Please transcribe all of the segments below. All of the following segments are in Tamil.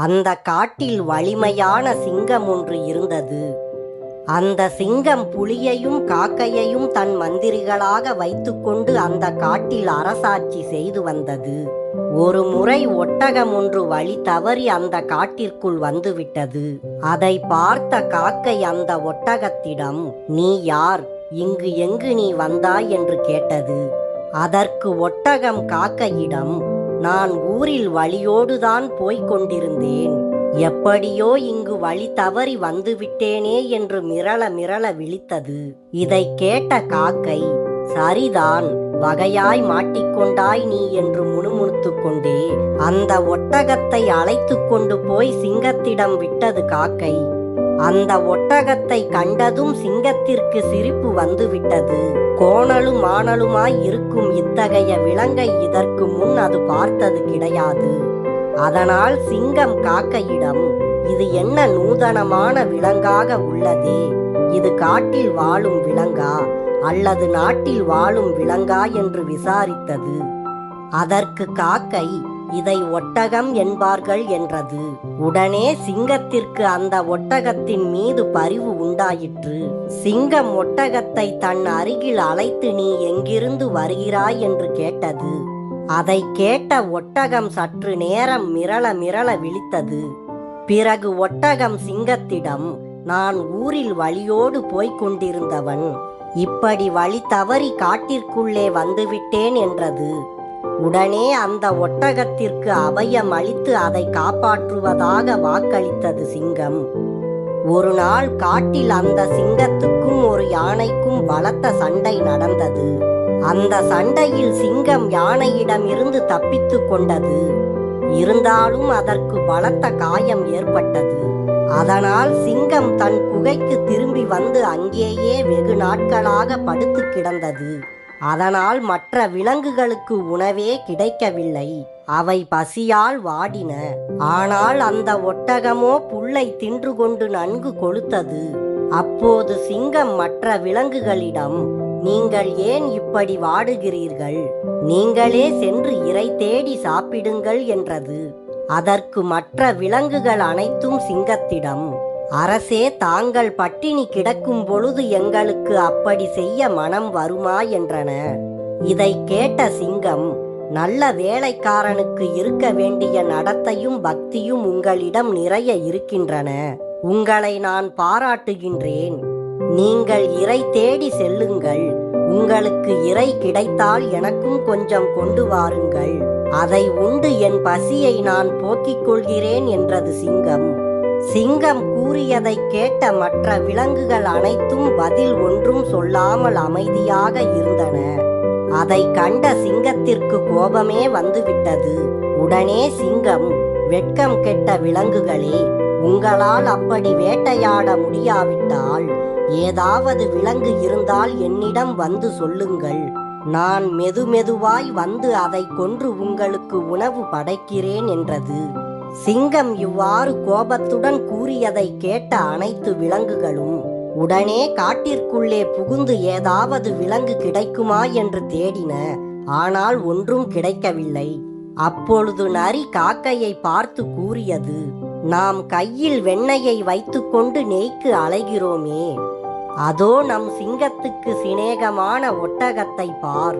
அந்த காட்டில் வலிமையான சிங்கம் ஒன்று இருந்தது. அந்த சிங்கம் புலியையும் காக்கையையும் தன் மந்திரிகளாக வைத்துக்கொண்டு அந்த காட்டில் அரசாட்சி செய்து வந்தது. ஒரு முறை ஒட்டகம் ஒன்று வழி தவறி அந்த காட்டிற்குள் வந்துவிட்டது அதை பார்த்த காக்கை அந்த ஒட்டகத்திடம் நீ யார்? இங்கு எங்கு நீ வந்தாய்? என்று கேட்டது. அதற்கு ஒட்டகம் காக்கையிடம் நான் ஊரில் வழியோடுதான் போய்க் கொண்டிருந்தேன். எப்படியோ இங்கு வழி தவறி வந்துவிட்டேனே என்று மிரள மிரள விழித்தது. இதை கேட்ட காக்கை சரிதான் வகையாய் மாட்டிக்கொண்டாய் நீ என்று முணுமுணுத்துக் கொண்டே அந்த ஒட்டகத்தை அழைத்து கொண்டு போய் சிங்கத்திடம் விட்டது காக்கை. அந்த ஒட்டகத்தை கண்டதும் சிங்கத்திற்கு சிரிப்பு வந்துவிட்டது. கோணலும் மாணலுமாய் இருக்கும் இத்தகைய விலங்கை இதற்கு முன் அது பார்த்தது கிடையாது. அதனால் சிங்கம் காக்கையிடம் இது என்ன நூதனமான விலங்காக உள்ளதே. இது காட்டில் வாழும் விலங்கா அல்லது நாட்டில் வாழும் விலங்கா என்று விசாரித்தது. அதற்கு காக்கை இதை ஒட்டகம் என்பார்கள் என்றது. உடனே சிங்கத்திற்கு அந்த ஒட்டகத்தின் மீது பரிவு உண்டாயிற்று. சிங்கம் ஒட்டகத்தை தன் அருகில் அழைத்து நீ எங்கிருந்து வருகிறாய்? என்று கேட்டது. அதை கேட்ட ஒட்டகம் சற்று நேரம் மிரள மிரள விழித்தது. பிறகு ஒட்டகம் சிங்கத்திடம் நான் ஊரில் வழியோடு போய்க் கொண்டிருந்தவன். இப்படி வழி தவறி காட்டிற்குள்ளே வந்துவிட்டேன் என்றது. உடனே அந்த ஒட்டகத்திற்கு அபயம் அளித்து அதை காப்பாற்றுவதாக வாக்களித்தது சிங்கம். ஒரு நாள் காட்டில் அந்த சிங்கத்துக்கும் ஒரு யானைக்கும் பலத்த சண்டை நடந்தது. அந்த சண்டையில் சிங்கம் யானையிடம் இருந்து தப்பித்துக் கொண்டது. இருந்தாலும் அதற்கு பலத்த காயம் ஏற்பட்டது. அதனால் சிங்கம் தன் குகைக்கு திரும்பி வந்து அங்கேயே வெகு நாட்களாக படுத்து கிடந்தது. அதனால் மற்ற விலங்குகளுக்கு உணவே கிடைக்கவில்லை. அவை பசியால் வாடின. ஆனால் அந்த ஒட்டகமோ புல்லை தின்று கொண்டு நன்கு கொளுத்தது. அப்போது சிங்கம் மற்ற விலங்குகளிடம் நீங்கள் ஏன் இப்படி வாடுகிறீர்கள்? நீங்களே சென்று இறை தேடி சாப்பிடுங்கள் என்றது. அதற்கு மற்ற விலங்குகள் அனைத்தும் சிங்கத்திடம் அரசே தாங்கள் பட்டினி கிடக்கும் பொழுது எங்களுக்கு அப்படி செய்ய மனம் வருமா என்றன. இதை கேட்ட சிங்கம் நல்ல வேலைக்காரனுக்கு இருக்க வேண்டிய நடத்தையும் பக்தியும் உங்களிடம் நிறைய இருக்கின்றன. உங்களை நான் பாராட்டுகின்றேன். நீங்கள் இறை தேடி செல்லுங்கள். உங்களுக்கு இறை கிடைத்தால் எனக்கும் கொஞ்சம் கொண்டு வாருங்கள். அதை உண்டு என் பசியை நான் போக்கிக் கொள்கிறேன் என்றது சிங்கம். சிங்கம் கூறியதை கேட்ட மற்ற விலங்குகள் அனைத்தும் பதில் ஒன்றும் சொல்லாமல் அமைதியாக இருந்தன. அதை கண்ட சிங்கத்திற்கு கோபமே வந்துவிட்டது. உடனே சிங்கம் வெட்கம் கெட்ட விலங்குகளே உங்களால் அப்படி வேட்டையாட முடியாவிட்டால் ஏதாவது விலங்கு இருந்தால் என்னிடம் வந்து சொல்லுங்கள். நான் மெதுமெதுவாய் வந்து அதை கொன்று உங்களுக்கு உணவு படைக்கிறேன் என்றது. சிங்கம் இவ்வாறு கோபத்துடன் கூறியதை கேட்ட அனைத்து விலங்குகளும் உடனே காட்டிற்குள்ளே புகுந்து ஏதாவது விலங்கு கிடைக்குமா என்று தேடின ஆனால் ஒன்றும் கிடைக்கவில்லை. அப்பொழுது நரி காக்கையை பார்த்து கூறியது நாம் கையில் வெண்ணெயை வைத்துக்கொண்டு நெய்க்கு அலைகிறோமே. அதோ நம் சிங்கத்துக்கு சிநேகமான ஒட்டகத்தை பார்.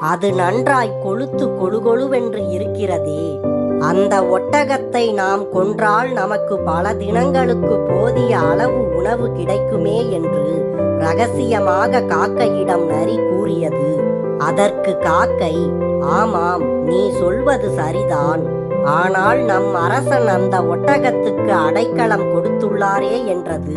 அது நன்றாய் கொழுத்து கொழுகொழுவென்று இருக்கிறதே. அந்த ஒட்டகத்தை நாம் கொன்றால் நமக்கு பல தினங்களுக்கு போதிய அளவு உணவு கிடைக்குமே என்று ரகசியமாக காக்கையிடம் நரி கூறியது. அதற்கு காக்கை ஆமாம் நீ சொல்வது சரிதான். ஆனால் நம் அரசன் அந்த ஒட்டகத்துக்கு அடைக்கலம் கொடுத்துள்ளாரே என்றது.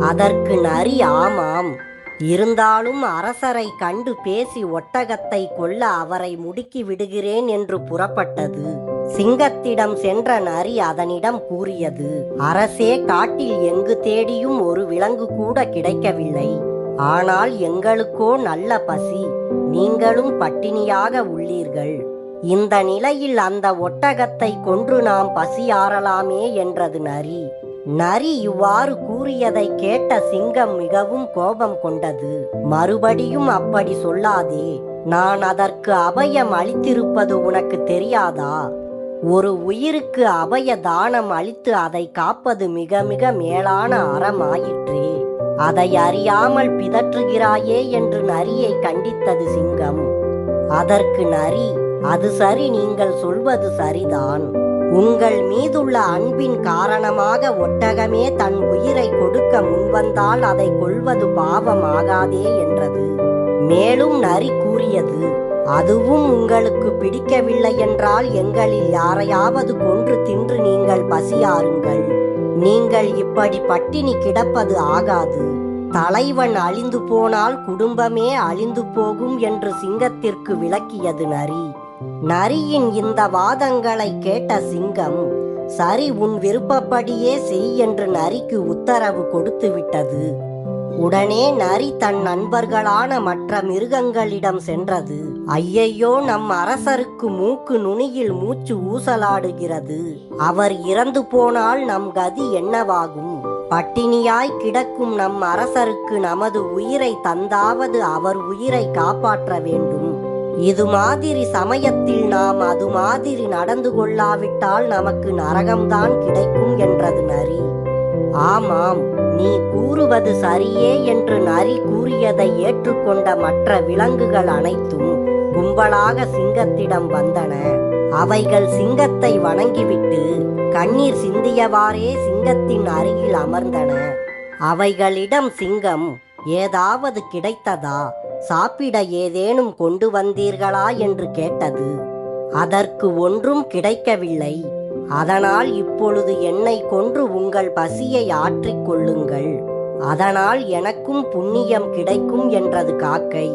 அதற்கு நரி ஆமாம். இருந்தாலும் அரசரை கண்டு பேசி ஒட்டகத்தை கொல்ல அவரை முடுக்கி விடுகிறேன் என்று புறப்பட்டது. சிங்கத்திடம் சென்ற நரி அதனிடம் கூறியது அரசே காட்டில் எங்கு தேடியும் ஒரு விலங்கு கூட கிடைக்கவில்லை. ஆனால் எங்களுக்கோ நல்ல பசி நீங்களும் பட்டினியாக உள்ளீர்கள். இந்த நிலையில் அந்த ஒட்டகத்தை கொன்று நாம் பசியாறலாமே என்றது நரி. நரி இவ்வாறு கூறியதை கேட்ட சிங்கம் மிகவும் கோபம் கொண்டது. மறுபடியும் அப்படி சொல்லாதே. நான் அதற்கு அபயம் அளித்திருப்பது உனக்கு தெரியாதா? ஒரு உயிருக்கு அபய தானம் அளித்து அதை காப்பது மிக மிக மேலான அறமாயிற்றே. அதை அறியாமல் பிதற்றுகிறாயே என்று நரியை கண்டித்தது சிங்கம். அதற்கு நரி அது சரி நீங்கள் சொல்வது சரிதான். உங்கள் மீதுள்ள அன்பின் காரணமாக ஒட்டகமே தன் உயிரை கொடுக்க முன்வந்தால் அதை கொள்வது பாவமாகாதே என்றது. மேலும் நரி கூறியது அதுவும் உங்களுக்கு பிடிக்கவில்லை என்றால் எங்களில் யாரையாவது கொன்று தின்று நீங்கள் பசியாருங்கள் நீங்கள் இப்படி பட்டினி கிடப்பது ஆகாது. தலைவன் அழிந்து போனால் குடும்பமே அழிந்து போகும் என்று சிங்கத்திற்கு விளக்கியது நரி. நரியின் இந்த வாதங்களை கேட்ட சிங்கம் சரி உன் விருப்பப்படியே செய் என்று நரிக்கு உத்தரவு கொடுத்து விட்டது உடனே நரி தன் நண்பர்களான மற்ற மிருகங்களிடம் சென்றது. ஐயையோ நம் அரசருக்கு மூக்கு நுனியில் மூச்சு ஊசலாடுகிறது. அவர் இறந்து போனால் நம் கதி என்னவாகும்? பட்டினியாய் கிடக்கும் நம் அரசருக்கு நமது உயிரை தந்தாவது அவர் உயிரை காப்பாற்ற வேண்டும். இது மாதிரி சமயத்தில் நாம் அது மாதிரி நடந்து கொள்ளாவிட்டால் நமக்கு நரகம்தான் கிடைக்கும் என்றது நரி. ஆமாம் நீ கூறுவது சரியே என்று நரி கூறியதை ஏற்றுக்கொண்ட மற்ற விலங்குகள் அனைத்தும் கும்பலாக சிங்கத்திடம் வந்தன. அவைகள் சிங்கத்தை வணங்கிவிட்டு கண்ணீர் சிந்தியவாறே சிங்கத்தின் அருகில் அமர்ந்தன. அவைகளிடம் சிங்கம் ஏதாவது கிடைத்ததா? சாப்பிட ஏதேனும் கொண்டு வந்தீர்களா? என்று கேட்டது. அதற்கு ஒன்றும் கிடைக்கவில்லை. அதனால் இப்பொழுது என்னை கொன்று உங்கள் பசியை ஆற்றிக் கொள்ளுங்கள். அதனால் எனக்கும் புண்ணியம் கிடைக்கும் என்றது காக்கை.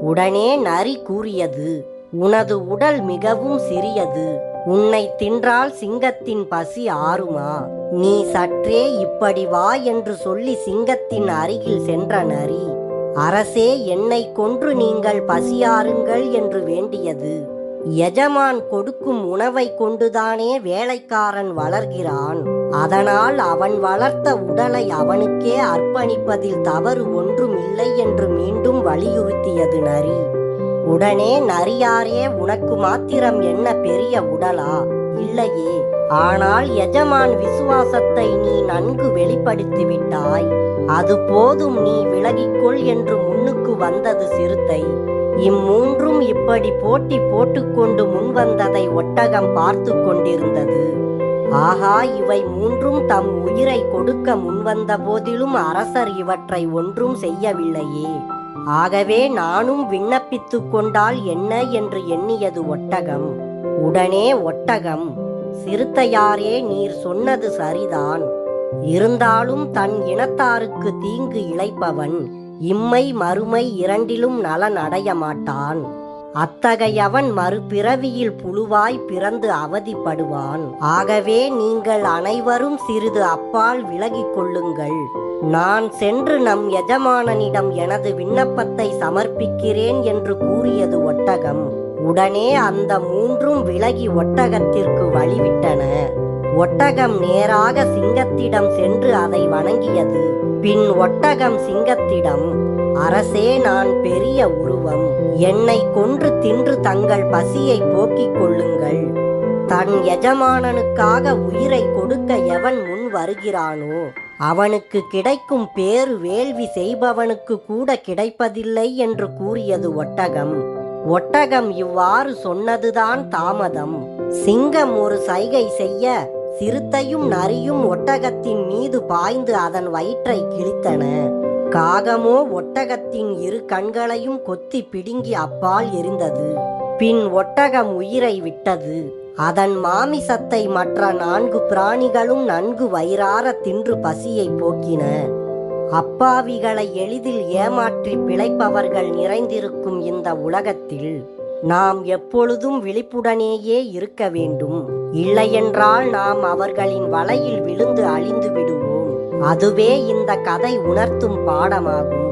உடனே நரி கூறியது உனது உடல் மிகவும் சிறியது. உன்னை தின்றால் சிங்கத்தின் பசி ஆறுமா? நீ சற்றே இப்படி வா என்று சொல்லி சிங்கத்தின் அருகில் சென்ற நரி அரசே என்னை கொன்று நீங்கள் பசியாருங்கள் என்று வேண்டியது. எஜமான் கொடுக்கும் உணவை கொண்டுதானே வேலைக்காரன் வளர்கிறான். அதனால் அவன் வளர்த்த உடலை அவனுக்கே அர்ப்பணிப்பதில் தவறு ஒன்றும் இல்லை என்று மீண்டும் வலியுறுத்தியது நரி. உடனே நரியாரே உனக்கு மாத்திரம் என்ன பெரிய உடலா? இல்லையே. ஆனால் எஜமான் விசுவாசத்தை நீ நன்கு வெளிப்படுத்தி விட்டாய். அது போதும் நீ விலகிக்கொள் என்று முன்னுக்கு வந்தது சிறுத்தை. இம்மூன்றும் இப்படி போட்டி போட்டுக்கொண்டு முன்வந்ததை ஒட்டகம் பார்த்து கொண்டிருந்தது. ஆகா இவை மூன்றும் தம் உயிரை கொடுக்க முன்வந்த போதிலும் அரசர் இவற்றை ஒன்றும் செய்யவில்லையே. ஆகவே நானும் விண்ணப்பித்துக் கொண்டால் என்ன என்று எண்ணியது ஒட்டகம். உடனே ஒட்டகம் சிறுத்தையாரே நீர் சொன்னது சரிதான். இருந்தாலும் தன் இனத்தாருக்கு தீங்கு இழைப்பவன் இம்மை மறுமை இரண்டிலும் நலன் அடைய மாட்டான் அத்தகையவன் மறுபிறவியில் புழுவாய் பிறந்து அவதிப்படுவான். ஆகவே நீங்கள் அனைவரும் சிறிது அப்பால் விலகிக் கொள்ளுங்கள். நான் சென்று நம் எஜமானனிடம் எனது விண்ணப்பத்தை சமர்ப்பிக்கிறேன் என்று கூறியது ஒட்டகம். உடனே அந்த மூன்றும் விலகி ஒட்டகத்திற்கு வழிவிட்டன. ஒட்டகம் நேராக சிங்கத்திடம் சென்று அதை வணங்கியது. பின் ஒட்டகம் சிங்கத்திடம் அரசே நான் பெரிய உருவம். என்னை கொன்று தின்று தங்கள் பசியை போக்கிக் கொள்ளுங்கள். தன் எஜமானனுக்காக உயிரை கொடுக்க எவன் முன் வருகிறானோ அவனுக்கு கிடைக்கும் பேறு வேள்வி செய்பவனுக்கு கூட கிடைப்பதில்லை என்று கூறியது ஒட்டகம். ஒட்டகம் இவ்வாறு சொன்னதுதான் தாமதம். சிங்கம் ஒரு சைகை செய்ய சிறுத்தையும் நரியும் ஒட்டகத்தின் மீது பாய்ந்து அதன் வயிற்றை கிழித்தன. காகமோ ஒட்டகத்தின் இரு கண்களையும் கொத்தி பிடுங்கி அப்பால் எரிந்தது. பின் ஒட்டகம் உயிரை விட்டது. அதன் மாமிசத்தை மற்ற நான்கு பிராணிகளும் நன்கு வயிறார தின்று பசியை போக்கின. அப்பாவிகளை எளிதில் ஏமாற்றி பிழைப்பவர்கள் நிறைந்திருக்கும் இந்த உலகத்தில் நாம் எப்பொழுதும் விழிப்புடனேயே இருக்க வேண்டும். இல்லையென்றால் நாம் அவர்களின் வலையில் விழுந்து அழிந்து விடுவோம். அதுவே இந்த கதை உணர்த்தும் பாடமாகும்.